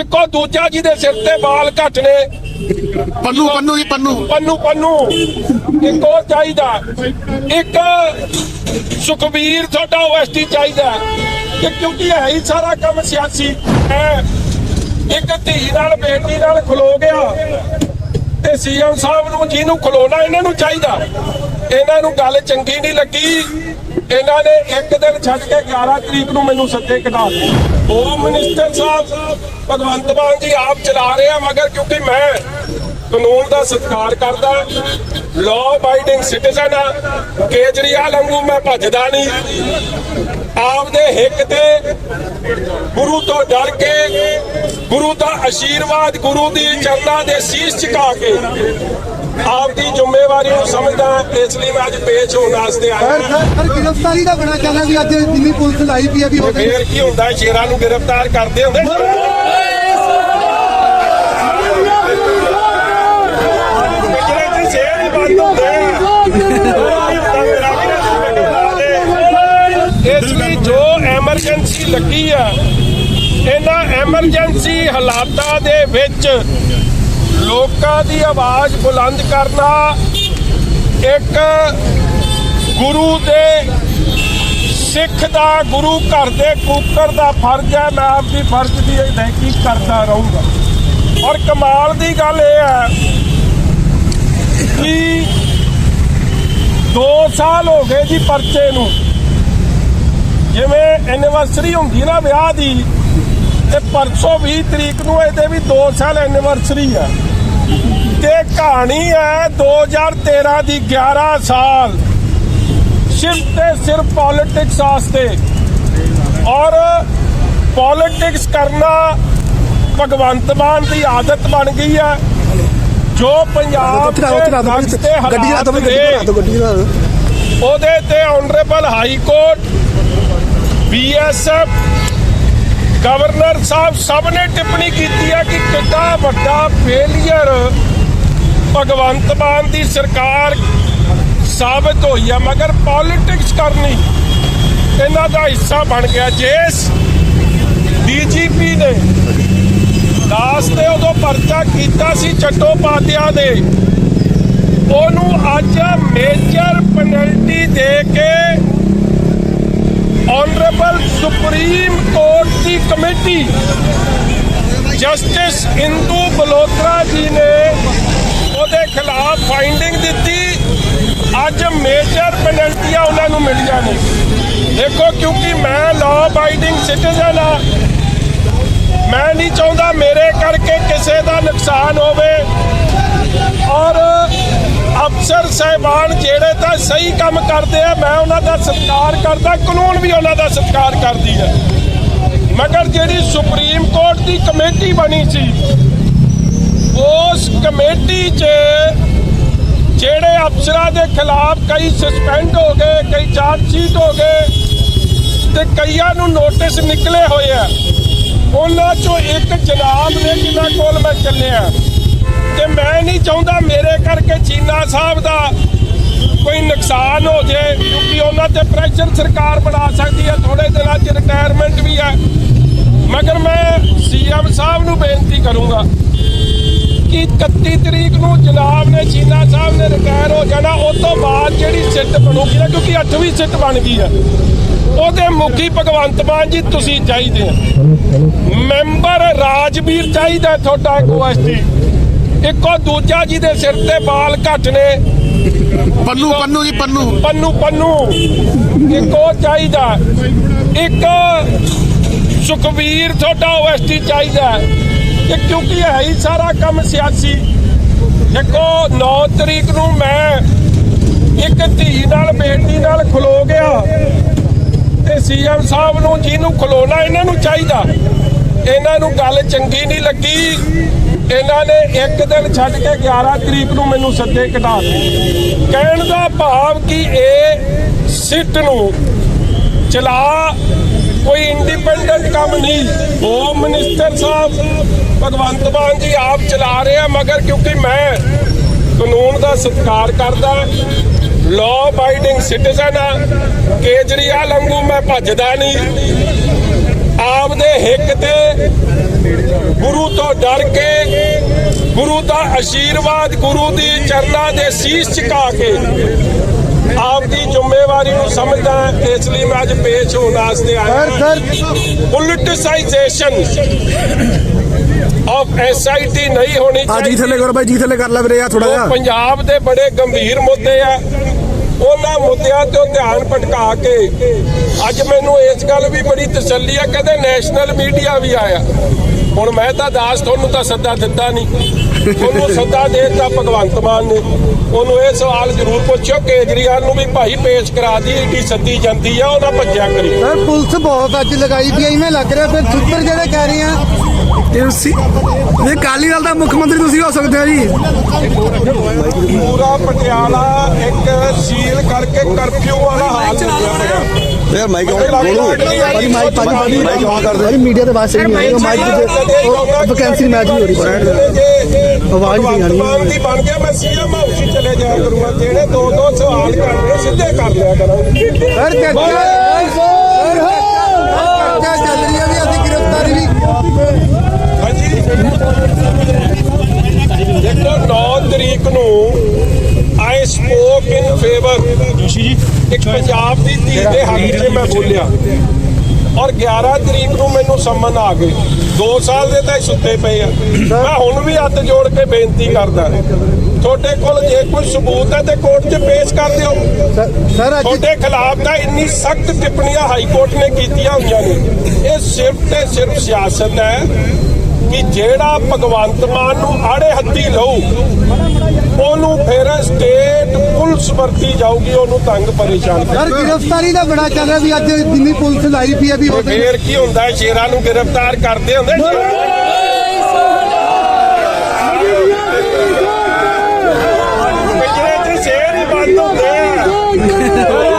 ਇੱਕੋ ਦੂਜਾ ਜਿਹਦੇ ਸਿਰ ਤੇ ਵਾਲ ਘੱਟ ਨੇ। ਪੰਨੂ ਪੰਨੂ ਜੀ ਪੰਨੂ। ਪੰਨੂ ਪੰਨੂ। ਇੱਕੋ ਚਾਹੀਦਾ। ਇੱਕ ਸੁਖਬੀਰ ਤੁਹਾਡਾ ਓਐਸਟੀ ਚਾਹੀਦਾ ਕਿ ਕਿਉਂਕਿ ਹੈ ਹੀ ਸਾਰਾ ਕੰਮ ਸਿਆਸੀ ਹੈ। ਇੱਕ ਧੀ ਨਾਲ ਬੇਟੀ ਨਾਲ ਖਲੋ ਗਿਆ। ਤੇ ਸੀਐਮ ਸਾਹਿਬ ਨੂੰ ਜਿਹਨੂੰ ਖਲੋਣਾ ਇਹਨਾਂ ਨੂੰ ਚਾਹੀਦਾ। ਇਹਨਾਂ ਨੂੰ ਗੱਲ ਚੰਗੀ ਨਹੀਂ ਲੱਗੀ। ਇਹਨਾਂ ਨੇ ਇੱਕ ਦਿਨ ਛੱਡ ਕੇ 11 ਤਰੀਕ ਨੂੰ ਮੈਨੂੰ ਸੱਦੇ ਕਢਾ ਦਿੱਤੇ। ਹੋਮ ਮਿਨਿਸਟਰ ਸਾਹਿਬ, ਭਗਵੰਤ ਮਾਨ ਜੀ ਆਪ ਚਲਾ ਰਹੇ ਆ, ਮਗਰ ਕਿਉਂਕਿ ਮੈਂ ਕਾਨੂੰਨ ਦਾ ਸਤਿਕਾਰ ਕਰਦਾ ਲਾਅ ਅਬਾਈਡਿੰਗ ਸਿਟੀਜ਼ਨ ਆ, ਕੇਜਰੀਵਾਲ ਵਾਂਗੂ ਮੈਂ ਭੱਜਦਾ ਨਹੀਂ। ਆਪਦੇ ਹਿੱਕ ਤੇ ਗੁਰੂ ਤੋਂ ਡਰ ਕੇ, ਗੁਰੂ ਦਾ ਆਸ਼ੀਰਵਾਦ ਗੁਰੂ ਦੀ ਚਰਨਾਂ ਦੇ ਸੀਸ ਝੁਕਾ ਕੇ ਆਪਦੀ ਜ਼ਿੰਮੇਵਾਰੀ ਨੂੰ ਸਮਝਦਾ ਇਸ ਲਈ ਮੈਂ ਅੱਜ ਪੇਸ਼ ਹੋਣ ਵਾਸਤੇ ਆਇਆ ਸਰ ਸਰ ਗ੍ਰਿਫਤਾਰੀ ਦਾ ਬਣਾ ਚੱਲਣਾ ਵੀ ਅੱਜ ਜਿੰਨੀ ਪੁਲਿਸ ਲਾਈ ਪਈ ਆ ਵੀ ਹੋ ਫੇਰ ਕੀ ਹੁੰਦਾ ਸ਼ੇਰਾਂ ਨੂੰ ਗ੍ਰਿਫਤਾਰ ਕਰਦੇ ਹੁੰਦੇ। ਇਸ ਲਈ ਜੋ ਐਮਰਜੈਂਸੀ ਲੱਗੀ ਆ ਇਹਨਾਂ ਐਮਰਜੈਂਸੀ ਹਾਲਾਤਾਂ ਦੇ ਵਿੱਚ ਲੋਕਾਂ ਦੀ ਆਵਾਜ਼ ਬੁਲੰਦ ਕਰਨਾ ਇੱਕ ਗੁਰੂ ਦੇ ਸਿੱਖ ਦਾ, ਗੁਰੂ ਘਰ ਦੇ ਕੂਕਰ ਦਾ ਫਰਜ਼ ਹੈ। ਮੈਂ ਆਪਣੀ ਫਰਜ਼ ਦੀ ਅਦਾਇਗੀ ਕਰਦਾ ਰਹੂੰਗਾ। ਔਰ ਕਮਾਲ ਦੀ ਗੱਲ ਇਹ ਹੈ ਕਿ 2 ਸਾਲ ਹੋ ਗਏ ਜੀ ਪਰਚੇ ਨੂੰ। ਜਿਵੇਂ ਐਨੀਵਰਸਰੀ ਹੁੰਦੀ ਨਾ ਵਿਆਹ ਦੀ, ਤੇ ਪਰਸੋਂ 20 ਤਰੀਕ ਨੂੰ ਇਹਦੇ ਵੀ 2 ਸਾਲ ਐਨੀਵਰਸਰੀ ਹੈ ਤੇ ਕਹਾਣੀ ਹੈ 2013 ਦੀ 11 ਸਾਲ। ਸਿਰਫ ਤੇ ਸਿਰਫ ਪੋਲਿਟਿਕਸ ਵਾਸਤੇ। ਔਰ ਪੋਲਿਟਿਕਸ ਕਰਨਾ ਭਗਵੰਤ ਮਾਨ ਦੀ ਆਦਤ ਬਣ ਗਈ ਹੈ। ਜੋ ਪੰਜਾਬ ਦੇ ਗੱਡੀ ਦੋ ਹਾਲਾਤ ਗੱਡੀ ਦੋ ਉਹਦੇ ਤੇ honourable high court BSF governor sahib ਸਭ ਨੇ ਟਿੱਪਣੀ ਕੀਤੀ ਹੈ ਕਿ ਕਿੰਨਾ ਵੱਡਾ ਫੇਲੀਅਰ ਭਗਵੰਤ ਮਾਨ ਦੀ ਸਰਕਾਰ ਸਾਬਤ ਹੋਈ ਹੈ ਮਗਰ ਪੋਲਿਟਿਕਸ ਕਰਨੀ, ਇਹਨਾਂ ਦਾ ਹਿੱਸਾ ਬਣ ਗਿਆ। ਜਿਸ ਡੀਜੀਪੀ ਨੇ ਦਾਸ ਤੇ ਉਦੋਂ ਪਰਚਾ ਕੀਤਾ ਸੀ ਚੱਟੋਪਾਧਿਆ ਦੇ, ਉਹਨੂੰ ਅੱਜ ਮੇਜਰ ਪੈਨਲਟੀ ਦੇ ਕੇ ਆਨਰੇਬਲ ਸੁਪਰੀਮ ਕੋਰਟ ਦੀ ਕਮੇਟੀ ਜਸਟਿਸ ਇੰਦੂ ਬਲੋਤਰਾ ਜੀ ਨੇ ਉਹਦੇ ਖਿਲਾਫ ਫਾਈਂਡਿੰਗ ਦਿੱਤੀ। ਅੱਜ ਮੇਜਰ ਪੈਨਲਟੀਆਂ ਉਹਨਾਂ ਨੂੰ ਮਿਲੀਆਂ ਨੇ। ਦੇਖੋ, ਕਿਉਂਕਿ ਮੈਂ ਲਾਅ ਅਬਾਈਡਿੰਗ ਸਿਟੀਜ਼ਨ ਆ, ਮੈਂ ਨਹੀਂ ਚਾਹੁੰਦਾ ਮੇਰੇ ਕਰਕੇ ਕਿਸੇ ਦਾ ਨੁਕਸਾਨ ਹੋਵੇ। ਔਰ ਅਫਸਰ ਸਹਿਬਾਨ ਜਿਹੜੇ ਤਾਂ ਸਹੀ ਕੰਮ ਕਰਦੇ ਆ, ਮੈਂ ਉਹਨਾਂ ਦਾ ਸਤਿਕਾਰ ਕਰਦਾ, ਕਾਨੂੰਨ ਵੀ ਉਹਨਾਂ ਦਾ ਸਤਿਕਾਰ ਕਰਦੀ ਹੈ ਮਗਰ ਜਿਹੜੀ ਸੁਪਰੀਮ ਕੋਰਟ ਦੀ ਕਮੇਟੀ ਬਣੀ ਸੀ, ਉਸ ਕਮੇਟੀ 'ਚ ਜਿਹੜੇ ਅਫਸਰਾਂ ਦੇ ਖਿਲਾਫ ਕਈ ਸਸਪੈਂਡ ਹੋ ਗਏ, ਕਈ ਚਾਰਜ ਸ਼ੀਟ ਹੋ ਗਏ, ਤੇ ਕਈਆਂ ਨੂੰ ਨੋਟਿਸ ਨਿਕਲੇ ਹੋਏ ਆ। ਉਹਨਾਂ ਚੋਂ ਇੱਕ ਜਨਾਬ ਨੇ ਜਿਨ੍ਹਾਂ ਕੋਲ ਮੈਂ ਚੱਲਿਆ। ਤੇ ਮੈਂ ਨਹੀਂ ਚਾਹੁੰਦਾ ਮੇਰੇ ਕਰਕੇ ਚੀਨਾ ਸਾਹਿਬ ਦਾ ਕੋਈ ਨੁਕਸਾਨ ਹੋ ਜੇ ਕਿਉਂਕਿ ਉਹਨਾਂ ਤੇ ਪ੍ਰੈਸ਼ਰ ਸਰਕਾਰ ਬਣਾ ਸਕਦੀ ਹੈ ਥੋੜੇ ਦਿਨਾਂ 'ਚ ਰਿਟਾਇਰਮੈਂਟ ਵੀ ਹੈ। ਮਗਰ ਮੈਂ ਸੀਐਮ ਸਾਹਿਬ ਨੂੰ ਬੇਨਤੀ ਕਰੂੰਗਾ ਕਿ 31 ਤਰੀਕ ਨੂੰ ਜਨਾਬ ਨੇ ਚੀਨਾ ਸਾਹਿਬ ਨੇ ਰਿਟਾਇਰ ਹੋ ਜਾਣਾ ਉਸ ਤੋਂ ਬਾਅਦ ਜਿਹੜੀ ਸਿੱਟ ਬਣੂਗੀ ਨਾ ਕਿਉਂਕਿ 8ਵੀਂ ਸਿੱਟ ਬਣ ਗਈ ਹੈ। ਉਹਦੇ ਮੁਖੀ ਭਗਵੰਤ ਮਾਨ ਜੀ ਤੁਸੀਂ ਚਾਹੀਦੇ ਆ ਮੈਂਬਰ ਰਾਜਵੀਰ ਚਾਹੀਦਾ ਤੁਹਾਡਾ ਓਐਸਟੀ ਇੱਕੋ ਦੂਜਾ ਜਿਹਦੇ ਸਿਰ ਤੇ ਵਾਲ ਘੱਟ ਨੇ। ਪੰਨੂ ਪੰਨੂ ਜੀ ਪੰਨੂ। ਪੰਨੂ ਪੰਨੂ। ਇੱਕੋ ਚਾਹੀਦਾ। ਇੱਕ ਸੁਖਬੀਰ ਤੁਹਾਡਾ ਓਐਸਟੀ ਚਾਹੀਦਾ ਕਿ ਕਿਉਂਕਿ ਹੈ ਹੀ ਸਾਰਾ ਕੰਮ ਸਿਆਸੀ। ਦੇਖੋ 9 ਤਰੀਕ ਨੂੰ ਮੈਂ ਇੱਕ ਧੀ ਨਾਲ ਬੇਟੀ ਨਾਲ ਖਲੋ ਗਿਆ। ਤੇ ਸੀਐਮ ਸਾਹਿਬ ਨੂੰ ਜਿਹਨੂੰ ਖਲੋਣਾ ਇਹਨਾਂ ਨੂੰ ਚਾਹੀਦਾ। ਇਹਨਾਂ ਨੂੰ ਗੱਲ ਚੰਗੀ ਨਹੀਂ ਲੱਗੀ। ਇਹਨਾਂ ਨੇ ਇੱਕ ਦਿਨ ਛੱਡ ਕੇ 11 ਤਰੀਕ ਨੂੰ ਮੈਨੂੰ ਸੱਦੇ ਕਢਾ ਦਿੱਤੇ। ਕਹਿਣ ਦਾ ਭਾਵ ਕਿ ਇਹ ਸਿੱਟ ਨੂੰ ਚਲਾ ਕੋਈ ਇੰਡੀਪੈਂਡੈਂਟ ਕੰਮ ਨਹੀਂ। ਹੋਮ ਮਿਨਿਸਟਰ ਸਾਹਿਬ ਭਗਵੰਤ ਮਾਨ ਜੀ ਆਪ ਚਲਾ ਰਹੇ ਆ, ਮਗਰ ਕਿਉਂਕਿ ਮੈਂ ਕਾਨੂੰਨ ਦਾ ਸਤਿਕਾਰ ਕਰਦਾ ਲਾਅ ਬਾਈਡਿੰਗ ਸਿਟੀਜ਼ਨ ਆ, ਕੇਜਰੀਵਾਲ ਵਾਂਗੂ ਮੈਂ ਭੱਜਦਾ ਨਹੀਂ। ਆਪਦੇ ਹਿੱਕ ਤੇ ਗੁਰੂ ਤੋਂ ਡਰ ਕੇ ਗੁਰੂ ਦਾ ਆਸ਼ੀਰਵਾਦ ਗੁਰੂ ਦੀ ਚਰਨਾਂ ਦੇ ਸੀਸ ਝੁਕਾ ਕੇ ਆਪਦੀ ਜ਼ਿੰਮੇਵਾਰੀ ਨੂੰ ਸਮਝਦਾ ਇਸ ਲਈ ਮੈਂ ਅੱਜ ਪੇਸ਼ ਹੋਣ ਵਾਸਤੇ ਆਇਆ ਪੋਲਿਟਿਸਾਈਜੇਸ਼ਨ ਆਫ ਐਸਆਈਟੀ ਨਹੀਂ ਹੋਣੀ ਆ ਜੀ ਥੱਲੇ ਕਰੋ ਬਾਈ ਜੀ ਥੱਲੇ ਕਰ ਲੈ ਵੀਰੇ ਆ ਥੋੜਾ ਜਿਹਾ। ਪੰਜਾਬ ਦੇ ਬੜੇ ਗੰਭੀਰ ਮੁੱਦੇ ਆ। ਉਹਨਾਂ ਮੁੱਦਿਆਂ ਤੋਂ ਧਿਆਨ ਭਟਕਾ ਕੇ ਅੱਜ ਮੈਨੂੰ ਇਸ ਗੱਲ ਵੀ ਬੜੀ ਤਸੱਲੀ ਆ ਕਹਿੰਦੇ ਨੈਸ਼ਨਲ ਮੀਡੀਆ ਵੀ ਆਇਆ। ਹੁਣ ਮੈਂ ਤਾਂ ਦਾਸ ਤੁਹਾਨੂੰ ਤਾਂ ਸੱਦਾ ਦਿੱਤਾ ਨਹੀਂ। ਤੁਹਾਨੂੰ ਸੱਦਾ ਦੇ ਦਿੱਤਾ ਭਗਵੰਤ ਮਾਨ ਨੇ। ਉਹਨੂੰ ਇਹ ਸਵਾਲ ਜ਼ਰੂਰ ਪੁੱਛਿਓ ਕੇਜਰੀਵਾਲ ਨੂੰ ਵੀ ਭਾਈ ਪੇਸ਼ ਕਰਾ ਦੀ ਏਡੀ ਸੱਦੀ ਜਾਂਦੀ ਆ ਉਹਨਾਂ ਭੱਜਿਆ ਕਰੀ। ਸਰ ਪੁਲਿਸ ਬਹੁਤ ਅੱਜ ਲਗਾਈ ਪਈ ਇਵੇਂ ਲੱਗ ਰਿਹਾ ਫਿਰ ਸੂਤਰ ਜਿਹੜੇ ਕਹਿ ਰਹੇ ਆ। ਤੁਸੀਂ ਇਹ ਕਾਲੀ ਦਲ ਦਾ ਮੁੱਖ ਮੰਤਰੀ ਤੁਸੀਂ ਹੋ ਸਕਦੇ ਹੋ ਜੀ। ਪਟਿਆਲਾ ਇੱਕ ਸੀਲ ਕਰਕੇ ਕਰਫਿਊ ਵਾਲਾ ਹਾਲ ਹੋ ਗਿਆ ਯਾਰ ਮਾਈਕ ਬੋਲੋ ਭਾਜੀ ਮਾਈਕ ਭਾਜੀ ਭਾਜੀ ਮਾਈਕ ਆਨ ਕਰ ਦੇ। ਮੀਡੀਆ ਦੇ ਸਹੀ ਨਹੀਂ ਮਾਈਕ ਤੇ ਵੈਕੈਂਸੀ ਮੈਚ ਨਹੀਂ ਹੋ ਰਹੀ ਆਵਾਜ਼ ਨਹੀਂ ਆਣੀ ਦੀ ਬਣ ਗਿਆ ਮੈਂ ਸੀਐਮ ਹਾਊਸ ਹੀ ਚਲੇ ਜਾਇਆ ਕਰੂੰਗਾ। ਜਿਹੜੇ ਦੋ ਦੋ ਸਵਾਲ ਕਰਨੇ ਸਿੱਧੇ ਕਰ ਲਿਆ ਕਰਾਂਗੇ ਸਰ ਚੱਲ ਰਹੀ ਆ ਵੀ ਅਸੀਂ ਗ੍ਰਿਫਤਾਰੀ ਵੀ ਹਾਂਜੀ। ਇਨ ਫੇਵਰ ਇੱਕ ਪੰਜਾਬ ਦੀ ਧੀ ਦੇ ਹੱਕ 'ਚ ਮੈਂ ਬੋਲਿਆ। ਔਰ 11 ਤਰੀਕ ਨੂੰ ਮੈਨੂੰ ਸੰਮਨ ਆ ਗਏ। 2 ਸਾਲ ਦੇ ਤਾਂ ਸੁੱਤੇ ਪਏ ਆ। ਮੈਂ ਹੁਣ ਵੀ ਹੱਥ ਜੋੜ ਕੇ ਬੇਨਤੀ ਕਰਦਾ। ਤੁਹਾਡੇ ਕੋਲ ਜੇ ਕੋਈ ਸਬੂਤ ਹੈ ਤੇ ਕੋਰਟ 'ਚ ਪੇਸ਼ ਕਰ ਦਿਓ। ਸਰ- ਸਰ ਅੱਜ ਤੁਹਾਡੇ ਖਿਲਾਫ ਤਾਂ ਇੰਨੀ ਸਖਤ ਟਿੱਪਣੀਆਂ ਹਾਈ ਕੋਰਟ ਨੇ ਕੀਤੀਆਂ ਹੋਈਆਂ ਨੇ। ਇਹ ਸਿਰਫ ਤੇ ਸਿਰਫ ਸਿਆਸਤ ਹੈ। ਕਿ ਜਿਹੜਾ ਭਗਵੰਤ ਮਾਨ ਨੂੰ ਆੜੇ ਹੱਥੀ ਲਊ ਉਹਨੂੰ ਫਿਰ ਸਟੇਟ ਪੁਲਿਸ ਵਰਤੀ ਜਾਊਗੀ ਉਹਨੂੰ ਤੰਗ ਪਰੇਸ਼ਾਨ ਸਰ ਗ੍ਰਿਫਤਾਰੀ ਦਾ ਬੜਾ ਚੱਲ ਰਿਹਾ ਵੀ ਅੱਜ ਦਿੱਲੀ ਪੁਲਿਸ ਲਾਈ ਪਈ ਹੈ ਵੀ ਫੇਰ ਕੀ ਹੁੰਦਾ ਹੈ ਸ਼ੇਰਾਂ ਨੂੰ ਗ੍ਰਿਫਤਾਰ ਕਰਦੇ ਹੁੰਦੇ ਸ਼ੇਰ ਬੰਦ ਹੁੰਦੇ